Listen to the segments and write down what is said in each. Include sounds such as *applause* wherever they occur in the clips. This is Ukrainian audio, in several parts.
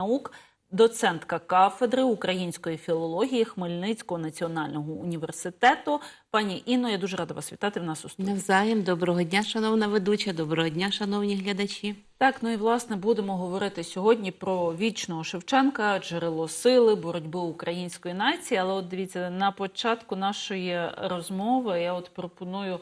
наук, доцентка кафедри української філології Хмельницького національного університету. Пані Інно, я дуже рада вас вітати в нас у студії. Навзаєм, доброго дня, шановна ведуча, доброго дня, шановні глядачі. Так, ну і власне будемо говорити сьогодні про вічного Шевченка, джерело сили, боротьби української нації. Але от дивіться, на початку нашої розмови я от пропоную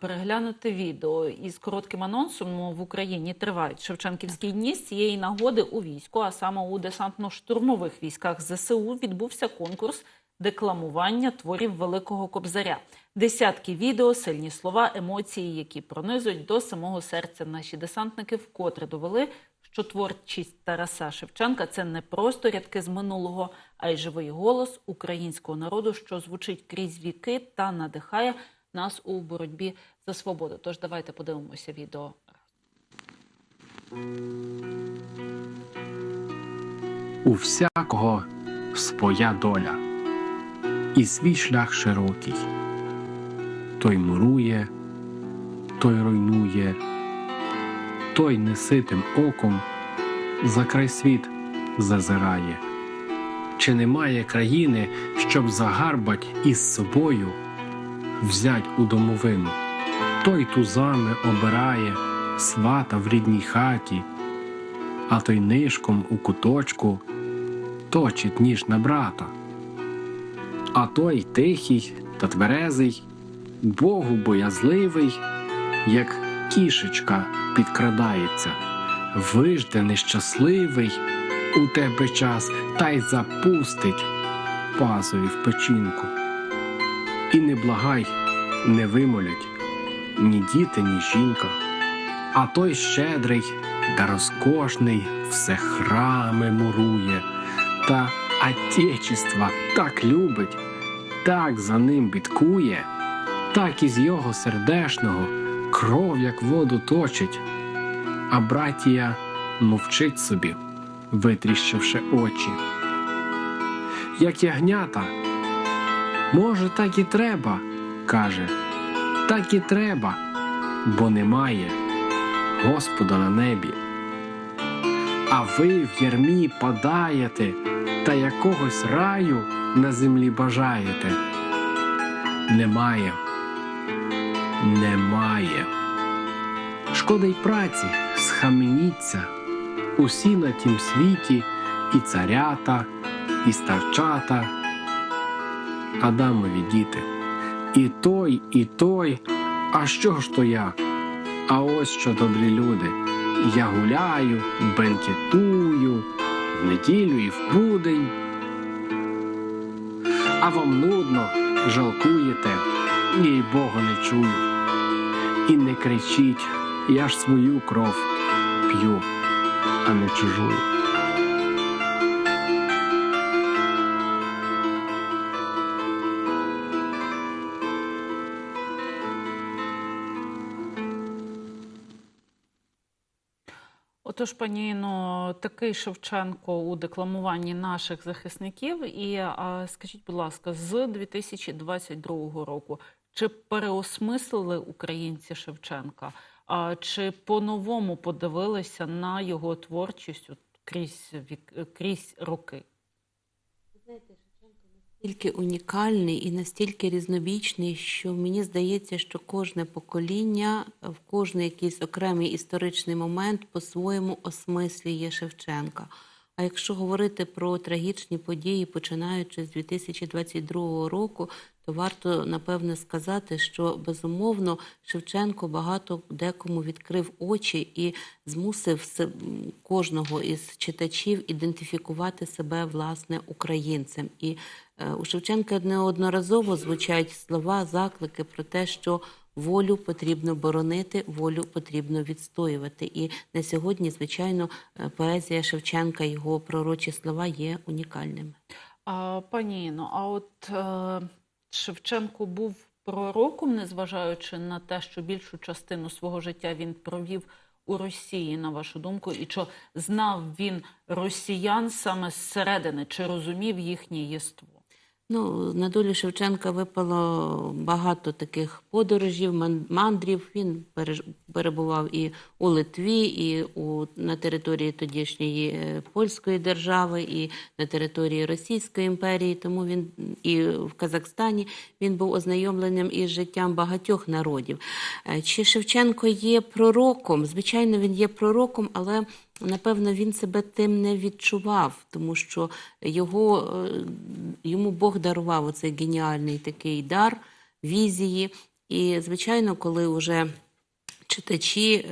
переглянути відео із коротким анонсом. Ну, в Україні тривають Шевченківські дні. З цієї нагоди у війську, а саме у десантно-штурмових військах ЗСУ, відбувся конкурс декламування творів Великого Кобзаря. Десятки відео, сильні слова, емоції, які пронизують до самого серця. Наші десантники вкотре довели, що творчість Тараса Шевченка це не просто рядки з минулого, а й живий голос українського народу, що звучить крізь віки та надихає нас у боротьбі за свободу. Тож давайте подивимося відео. У всякого своя доля, і свій шлях широкий. Той мурує, той руйнує, той неситим оком за край світ зазирає. Чи немає країни, щоб загарбать із собою взять у домовину? Той тузами обирає свата в рідній хаті, а той нишком у куточку точить ніж на брата. А той тихий та тверезий, Богу боязливий, як кішечка підкрадається, вижде нещасливий у тебе час та й запустить пазові в печінку. І не благай, не вимолять ні діти, ні жінка, а той щедрий та розкошний все храми мурує, та Отечества так любить, так за ним бідкує, так із його сердешного кров, як воду точить, а братія мовчить собі, витріщивши очі. Як ягнята, може, так і треба, каже, так і треба, бо немає Господа на небі. А ви в ярмі падаєте та якогось раю на землі бажаєте. Немає, немає. Шкода й праці, схаменіться, усі на тім світі, і царята, і старчата, Адамові діти. І той, і той, а що ж то я? А ось що добрі люди. Я гуляю, бенкетую, в неділю і в будень. А вам нудно, жалкуєте, їй Бога не чую. І не кричіть, я ж свою кров п'ю, а не чужую. Отож, пані Інно, такий Шевченко у декламуванні наших захисників. І скажіть, будь ласка, з 2022 року чи переосмислили українці Шевченка? А, чи по-новому подивилися на його творчість крізь, вік, крізь роки? Настільки унікальний і настільки різнобічний, що мені здається, що кожне покоління в кожний якийсь окремий історичний момент по-своєму осмислює Шевченка. А якщо говорити про трагічні події, починаючи з 2022 року, варто напевне сказати, що безумовно Шевченко багато декому відкрив очі і змусив кожного із читачів ідентифікувати себе власне українцем. І е, у Шевченка неодноразово звучать слова, заклики про те, що волю потрібно боронити, волю потрібно відстоювати. І на сьогодні, звичайно, е, поезія Шевченка, його пророчі слова є унікальними. Пані Інно, а от е, Шевченко був пророком, незважаючи на те, що більшу частину свого життя він провів у Росії, на вашу думку, і що знав він росіян саме зсередини, чи розумів їхнє єство? Ну, на долю Шевченка випало багато таких подорожів, мандрів. Він переж- перебував і у Литві, і у, на території тодішньої е, польської держави, і на території Російської імперії. Тому він і в Казахстані він був ознайомленим із життям багатьох народів. Е, Чи Шевченко є пророком? Звичайно, він є пророком, але напевно він себе тим не відчував, тому що його, е, йому Бог дарував оцей геніальний такий дар, візії. І, звичайно, коли вже читачі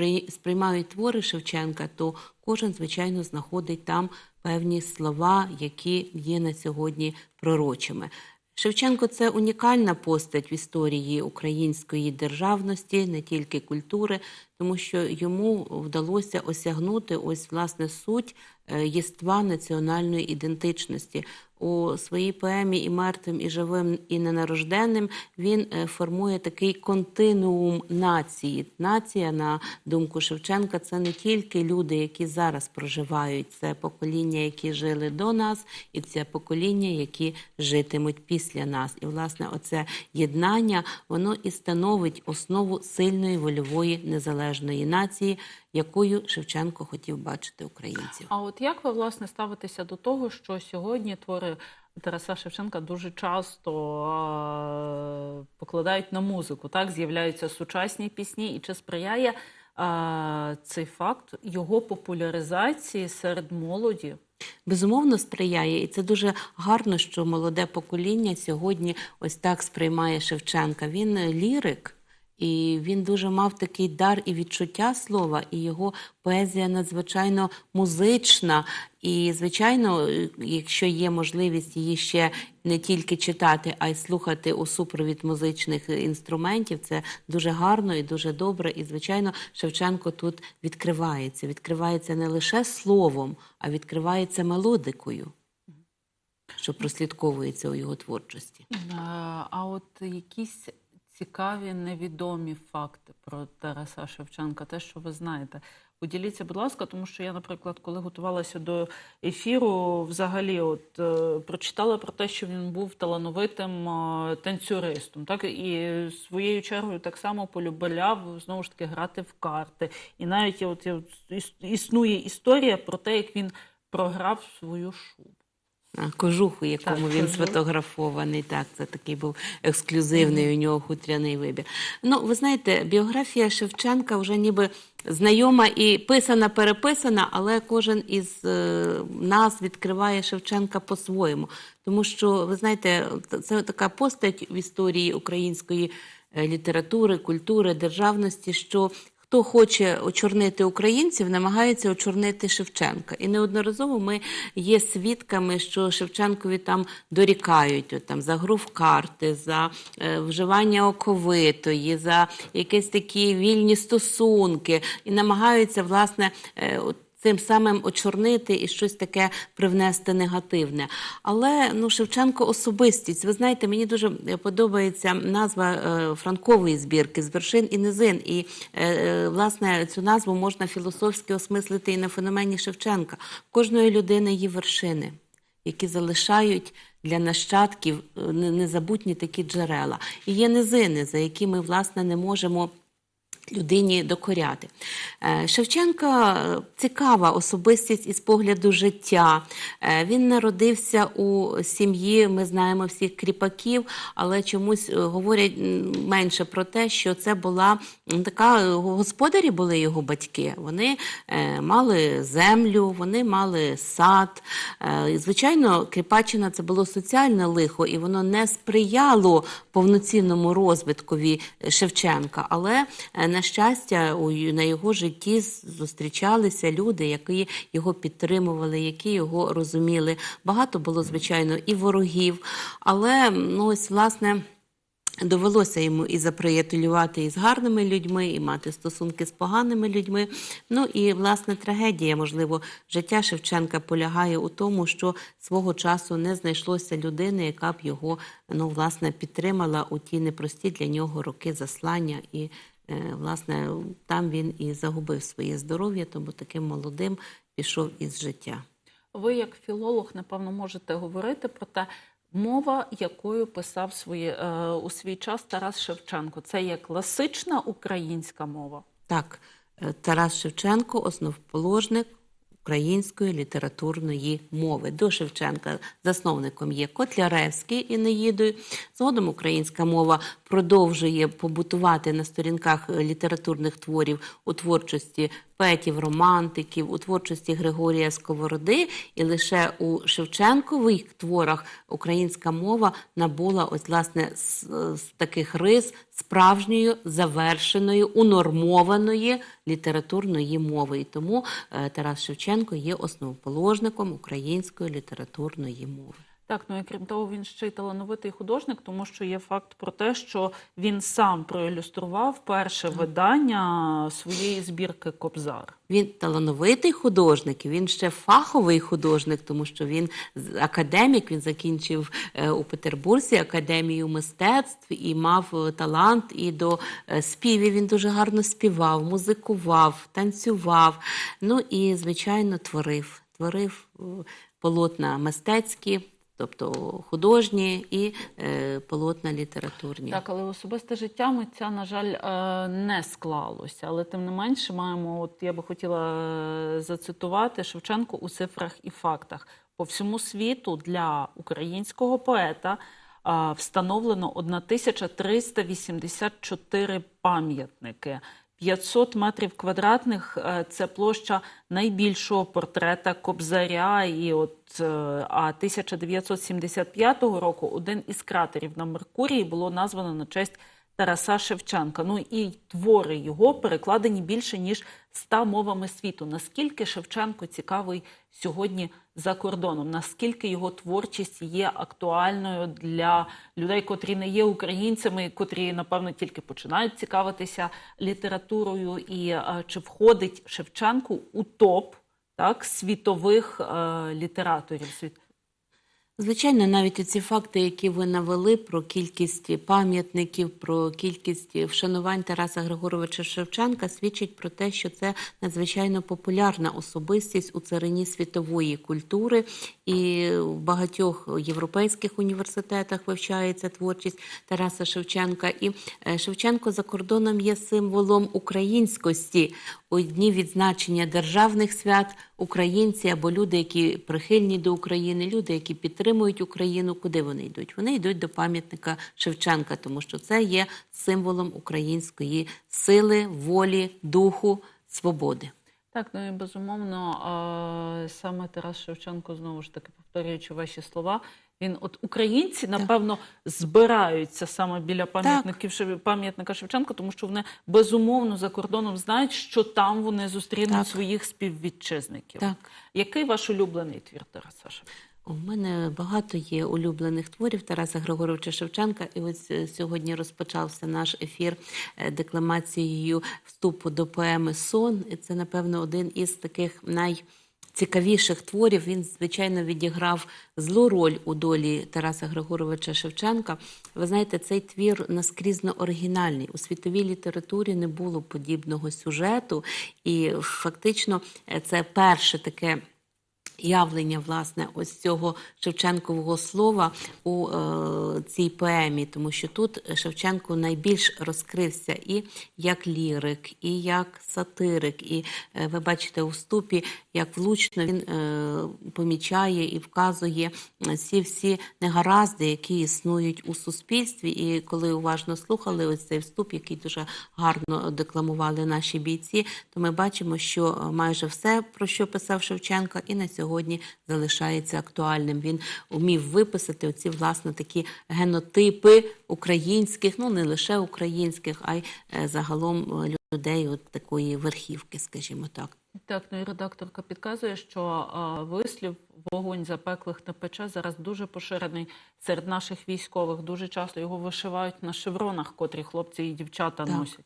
е, сприймають твори Шевченка, то кожен, звичайно, знаходить там певні слова, які є на сьогодні пророчими. Шевченко це унікальна постать в історії української державності, не тільки культури, тому що йому вдалося осягнути ось власне суть єства національної ідентичності. У своїй поемі і мертвим, і живим, і ненарожденним він е, формує такий континуум нації. Нація, на думку Шевченка, це не тільки люди, які зараз проживають, це покоління, які жили до нас, і це покоління, які житимуть після нас. І власне, оце єднання воно і становить основу сильної вольової незалежної нації, якою Шевченко хотів бачити українців. А от як ви власне ставитеся до того, що сьогодні твори Тараса Шевченка дуже часто покладають на музику? Так з'являються сучасні пісні, і чи сприяє цей факт його популяризації серед молоді? Безумовно сприяє, і це дуже гарно, що молоде покоління сьогодні ось так сприймає Шевченка. Він лірик, і він дуже мав такий дар і відчуття слова, і його поезія надзвичайно музична. І, звичайно, якщо є можливість її ще не тільки читати, а й слухати у супровід музичних інструментів, це дуже гарно і дуже добре. І, звичайно, Шевченко тут відкривається. Відкривається не лише словом, а відкривається мелодикою, що прослідковується у його творчості. А от якісь цікаві невідомі факти про Тараса Шевченка, те, що ви знаєте. Поділіться, будь ласка, тому що я, наприклад, коли готувалася до ефіру, взагалі, от е, прочитала про те, що він був талановитим е, танцюристом, так і своєю чергою так само полюбляв знову ж таки грати в карти. І навіть от, існує історія про те, як він програв свою шубу. Кожуху, якому Так, він кожух. сфотографований. Так, це такий був ексклюзивний у нього хутряний вибір. Ну, ви знаєте, біографія Шевченка вже ніби знайома і писана, переписана, але кожен із е, нас відкриває Шевченка по-своєму. Тому що, ви знаєте, це така постать в історії української е, літератури, культури, державності, що Хто хоче очорнити українців, намагається очорнити Шевченка. І неодноразово ми є свідками, що Шевченкові там дорікають от, там, за гру в карти, за е, вживання оковитої, за якісь такі вільні стосунки, і намагаються, власне, е, от, Цим самим очорнити і щось таке привнести негативне. Але ну, Шевченко особистість. Ви знаєте, мені дуже подобається назва е, франкової збірки з вершин і низин. І е, е, власне цю назву можна філософськи осмислити і на феномені Шевченка. Кожної людини є вершини, які залишають для нащадків незабутні такі джерела. І є низини, за які ми власне не можемо людині докоряти. Е, Шевченка е, цікава особистість із погляду життя. Е, Він народився у сім'ї, ми знаємо всіх кріпаків, але чомусь говорять менше про те, що це була така господарі були його батьки. Вони мали землю, вони мали сад. Звичайно, Кріпаччина це було соціальне лихо, і воно не сприяло повноцінному розвиткові Шевченка. Але на щастя, у на його житті зустрічалися люди, які його підтримували, які його розуміли. Багато було, звичайно, і ворогів. Але ну ось власне. Довелося йому і заприятелювати із гарними людьми, і мати стосунки з поганими людьми. Ну і власне трагедія, можливо, життя Шевченка полягає у тому, що свого часу не знайшлося людини, яка б його ну власне підтримала у ті непрості для нього роки заслання. І власне там він і загубив своє здоров'я, тому таким молодим пішов із життя. Ви, як філолог, напевно, можете говорити про те, мова, якою писав своє, е, у свій час Тарас Шевченко. Це є класична українська мова. Так, Е, Тарас Шевченко, основоположник української літературної мови. До Шевченка засновником є Котляревський Інеїдою. Згодом українська мова продовжує побутувати на сторінках е, літературних творів у творчості поетів, романтиків, у творчості Григорія Сковороди, і лише у Шевченкових творах українська мова набула ось власне з, з таких рис справжньої, завершеної, унормованої літературної мови. І тому е, Тарас Шевченко є основоположником української літературної мови. Так, ну і крім того, він ще й талановитий художник, тому що є факт про те, що він сам проілюстрував перше видання своєї збірки Кобзар. Він талановитий художник, він ще фаховий художник, тому що він академік, він закінчив е, у Петербурзі академію мистецтв і мав е, талант і до е, співів. Він дуже гарно співав, музикував, танцював. Ну і, звичайно, творив. Творив полотна мистецькі, тобто художні і е, полотна літературні. Так, але особисте життя митця, на жаль, е, не склалося. Але тим не менше, маємо, от я би хотіла е, зацитувати Шевченко у цифрах і фактах. По всьому світу для українського поета е, встановлено 1384 пам'ятники. 500 метрів квадратних е, це площа найбільшого портрета Кобзаря. І от е, а 1975 року один із кратерів на Меркурії було названо на честь Тараса Шевченка. Ну і твори його перекладені більше ніж 100 мовами світу. Наскільки Шевченко цікавий сьогодні за кордоном? Наскільки його творчість є актуальною для людей, котрі не є українцями, котрі напевно тільки починають цікавитися літературою, і е, чи входить Шевченко у топ так світових е, літераторів? Звичайно, навіть ці факти, які ви навели про кількість пам'ятників, про кількість вшанувань Тараса Григоровича Шевченка, свідчить про те, що це надзвичайно популярна особистість у царині світової культури, і в багатьох європейських університетах вивчається творчість Тараса Шевченка. І е, Шевченко за кордоном є символом українськості. У дні відзначення державних свят українці або люди, які прихильні до України, люди, які підтримують Україну, куди вони йдуть? Вони йдуть до пам'ятника Шевченка, тому що це є символом української сили, волі, духу, свободи. Так, ну і безумовно, е, саме Тарас Шевченко, знову ж таки, повторюючи ваші слова, він от українці, напевно, збираються саме біля пам'ятників пам'ятника Шевченка, тому що вони безумовно за кордоном знають, що там вони зустрінуть Так. своїх співвітчизників. Так. Який ваш улюблений твір Тараса Шевченка? У мене багато є улюблених творів Тараса Григоровича Шевченка. І ось е, сьогодні розпочався наш ефір е, декламацією вступу до поеми Сон. І це, напевно, один із таких найцікавіших творів. Він, звичайно, відіграв злу роль у долі Тараса Григоровича Шевченка. Ви знаєте, цей твір наскрізно оригінальний. У світовій літературі не було подібного сюжету, і фактично е, це перше таке явлення власне ось цього Шевченкового слова у е, цій поемі, тому що тут Шевченко найбільш розкрився і як лірик, і як сатирик. І е, ви бачите у вступі, як влучно він е, помічає і вказує всі всі негаразди, які існують у суспільстві. І коли уважно слухали ось цей вступ, який дуже гарно декламували наші бійці, то ми бачимо, що е, майже все, про що писав Шевченко, і на сьогодні залишається актуальним. Він вмів виписати оці власне такі генотипи українських, ну не лише українських, а й е, загалом е, людей от такої верхівки, скажімо так. Так, ну і редакторка підказує, що а, вислів вогонь запеклих не пече зараз дуже поширений серед наших військових. Дуже часто його вишивають на шевронах, котрі хлопці і дівчата Так. носять.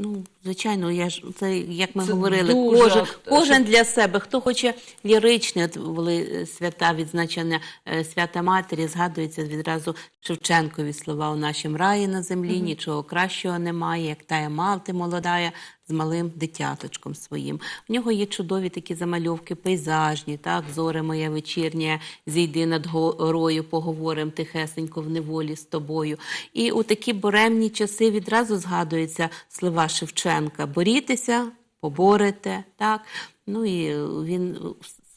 Ну, звичайно, я ж це як ми Це говорили, дуже кожен, кожен для себе. Хто хоче ліричне, от були е, свята відзначення е, свята матері, згадується відразу Шевченкові слова у нашому раї на землі. Нічого кращого немає, як тая мати молодая. З малим дитяточком своїм. В нього є чудові такі замальовки, пейзажні, так, зоре моя вечірня, зійди над горою, поговорим тихесенько в неволі з тобою. І у такі буремні часи відразу згадуються слова Шевченка: борітеся, поборете, так. Ну і він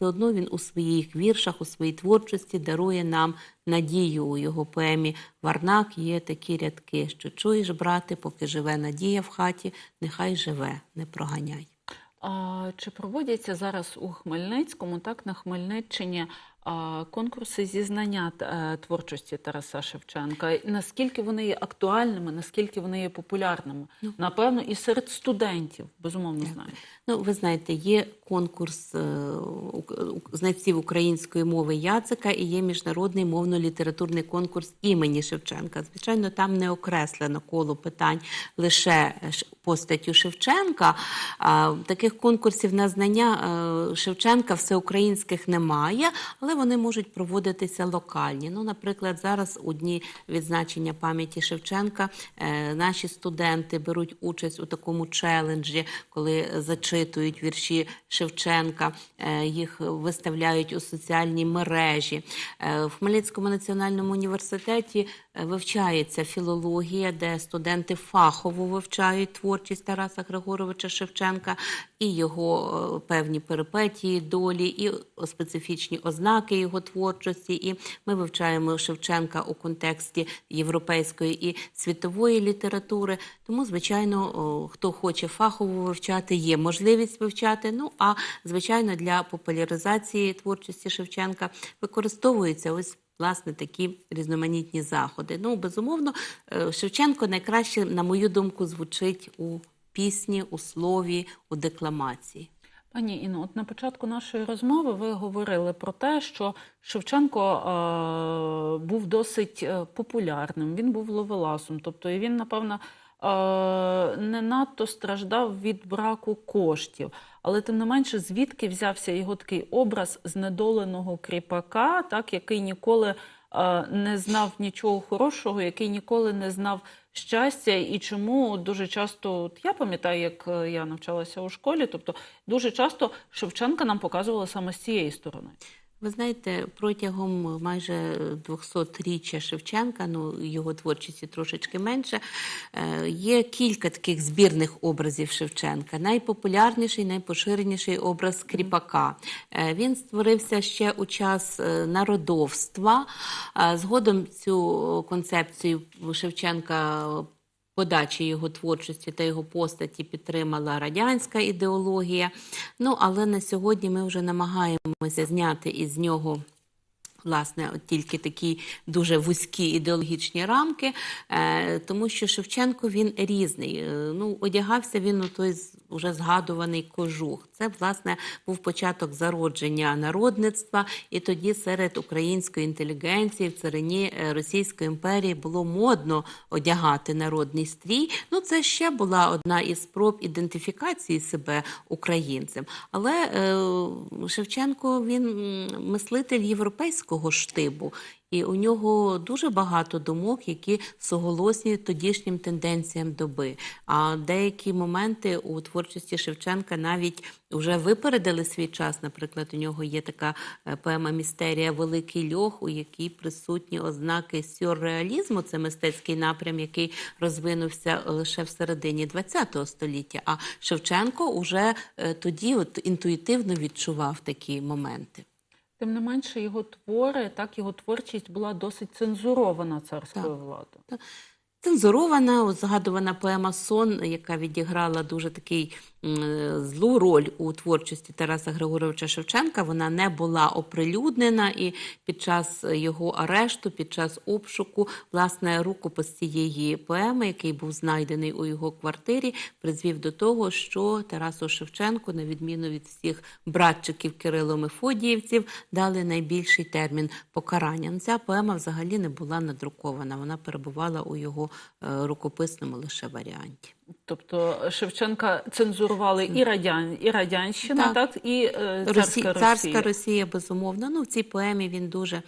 все одно він у своїх віршах, у своїй творчості дарує нам надію. У його поемі Варнак є такі рядки, що чуєш, брате, поки живе надія в хаті, нехай живе, не проганяй. А, чи проводяться зараз у Хмельницькому, так на Хмельниччині, а, конкурси зі знання е, творчості Тараса Шевченка? Наскільки вони є актуальними, наскільки вони є популярними? Напевно, і серед студентів, безумовно, знаєте. Ну, ви знаєте, є конкурс е, знавців української мови Яцика і є міжнародний мовно-літературний конкурс імені Шевченка. Звичайно, там не окреслено коло питань лише ш- постаттю Шевченка. Таких конкурсів на знання е, Шевченка всеукраїнських немає, але вони можуть проводитися локальні. Ну, наприклад, зараз у дні відзначення пам'яті Шевченка е, наші студенти беруть участь у такому челенджі, коли зачитують вірші Шевченка, е, їх виставляють у соціальні мережі. Е, В Хмельницькому національному університеті вивчається філологія, де студенти фахово вивчають творчість Тараса Григоровича Шевченка і його е, певні перипетії, долі, і специфічні ознаки його творчості. І ми вивчаємо Шевченка у контексті європейської і світової літератури. Тому, звичайно, хто хоче фахово вивчати, є можливість вивчати. Ну а звичайно, для популяризації творчості Шевченка використовуються ось. Власне, такі різноманітні заходи. Ну, безумовно, е, Шевченко найкраще, на мою думку, звучить у пісні, у слові, у декламації. Пані Інно, от на початку нашої розмови ви говорили про те, що Шевченко е, був досить е, популярним, він був ловеласом, тобто і він, напевно, е, не надто страждав від браку коштів. Але тим не менше, звідки взявся його такий образ знедоленого кріпака, так, який ніколи е, не знав нічого хорошого, який ніколи не знав щастя, і чому дуже часто, от я пам'ятаю, як е, я навчалася у школі, тобто дуже часто Шевченка нам показували саме з цієї сторони. Ви знаєте, протягом майже 200-річчя Шевченка, ну його творчості трошечки менше, е, є кілька таких збірних образів Шевченка. Найпопулярніший, найпоширеніший образ кріпака. Е, Він створився ще у час е, народовства. Згодом цю концепцію Шевченка подачі його творчості та його постаті підтримала радянська ідеологія. Ну, але на сьогодні ми вже намагаємося зняти із нього. Власне, от тільки такі дуже вузькі ідеологічні рамки, е, тому що Шевченко він різний. Е, ну, одягався він у той уже згадуваний кожух. Це, власне, був початок зародження народництва, і тоді серед української інтелігенції в царині е, Російської імперії було модно одягати народний стрій. Ну, це ще була одна із спроб ідентифікації себе українцем. Але Шевченко він мислитель європейського штибу. І у нього дуже багато думок, які суголосні тодішнім тенденціям доби. А деякі моменти у творчості Шевченка навіть вже випередили свій час. Наприклад, у нього є така е, поема Містерія Великий льох, у якій присутні ознаки сюрреалізму. Це мистецький напрям, який розвинувся лише в середині ХХ століття. А Шевченко уже е, тоді от інтуїтивно відчував такі моменти. Тим не менше, його твори, так його творчість була досить цензурована царською Так. владою. Цензурована, згадувана поема Сон, яка відіграла дуже такий злу роль у творчості Тараса Григоровича Шевченка. Вона не була оприлюднена, і під час його арешту, під час обшуку, власне, рукопис цієї поеми, який був знайдений у його квартирі, призвів до того, що Тарасу Шевченку, на відміну від всіх братчиків Кирило Мефодіївців, дали найбільший термін покарання. Ця поема взагалі не була надрукована. Вона перебувала у його рукописному лише варіанті. Тобто Шевченка цензурували і радян, і радянщина, Так. так, і е, Росі... царська Росія. Царська Росія, безумовно. Ну, в цій поемі він дуже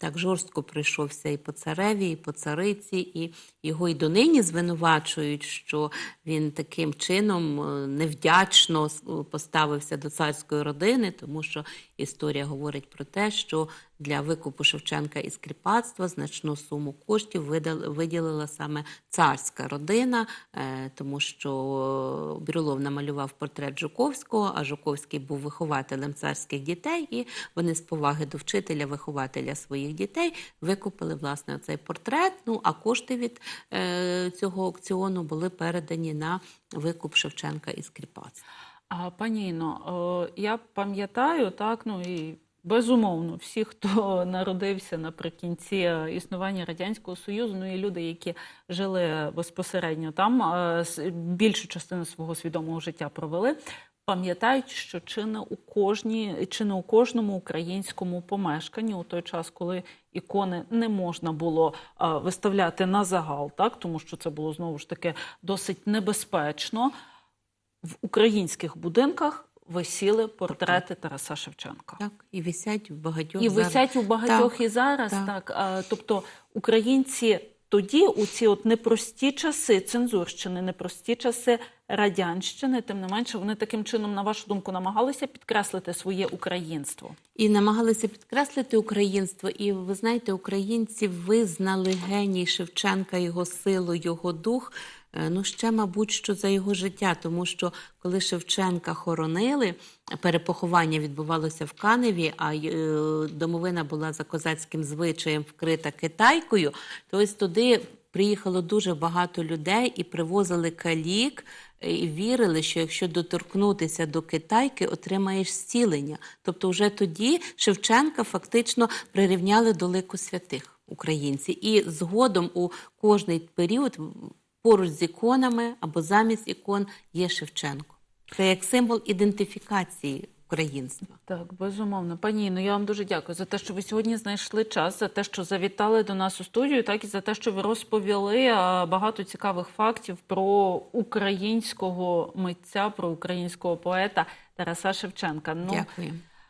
так жорстко прийшовся і по цареві, і по цариці, і його і донині звинувачують, що він таким чином е, невдячно поставився до царської родини, тому що історія говорить про те, що для викупу Шевченка із кріпацтва значну суму коштів виділила саме царська родина, е, тому що Брюлов намалював портрет Жуковського, а Жуковський був вихователем царських дітей, і вони з поваги до вчителя, вихователя своїх дітей викупили власне цей портрет. Ну а кошти від е, цього аукціону були передані на викуп Шевченка із кріпацтва. А пані Інно, я пам'ятаю так, ну і безумовно, всі, хто *laughs* народився наприкінці е, існування радянського союзу, ну і люди, які жили безпосередньо там, е, більшу частину свого свідомого життя провели. Пам'ятають, що чи не у кожній, чи не у кожному українському помешканні у той час, коли ікони не можна було е, виставляти на загал, так тому що це було знову ж таки досить небезпечно в українських будинках висіли портрети Тараса Шевченка. Так, і висять в багатьох І зараз. висять у багатьох Так, і зараз. так. Так. А, тобто українці тоді, у ці от непрості часи цензурщини, непрості часи радянщини, тим не менше, вони таким чином, на вашу думку, намагалися підкреслити своє українство. І намагалися підкреслити українство. І ви знаєте, українці визнали геній Шевченка, його силу, його дух. Е, Ну, ще, мабуть, що за його життя, тому що коли Шевченка хоронили, перепоховання відбувалося в Каневі, а е, домовина була за козацьким звичаєм вкрита китайкою, то ось туди приїхало дуже багато людей і привозили калік, і вірили, що якщо доторкнутися до китайки, отримаєш зцілення. Тобто, вже тоді Шевченка фактично прирівняли до лику святих українці. І згодом у кожний період поруч з іконами або замість ікон є Шевченко. Це як символ ідентифікації українства. Так, безумовно. Пані Інно, я вам дуже дякую за те, що ви сьогодні знайшли час, за те, що завітали до нас у студію, так і за те, що ви розповіли багато цікавих фактів про українського митця, про українського поета Тараса Шевченка. Ну, Дякую.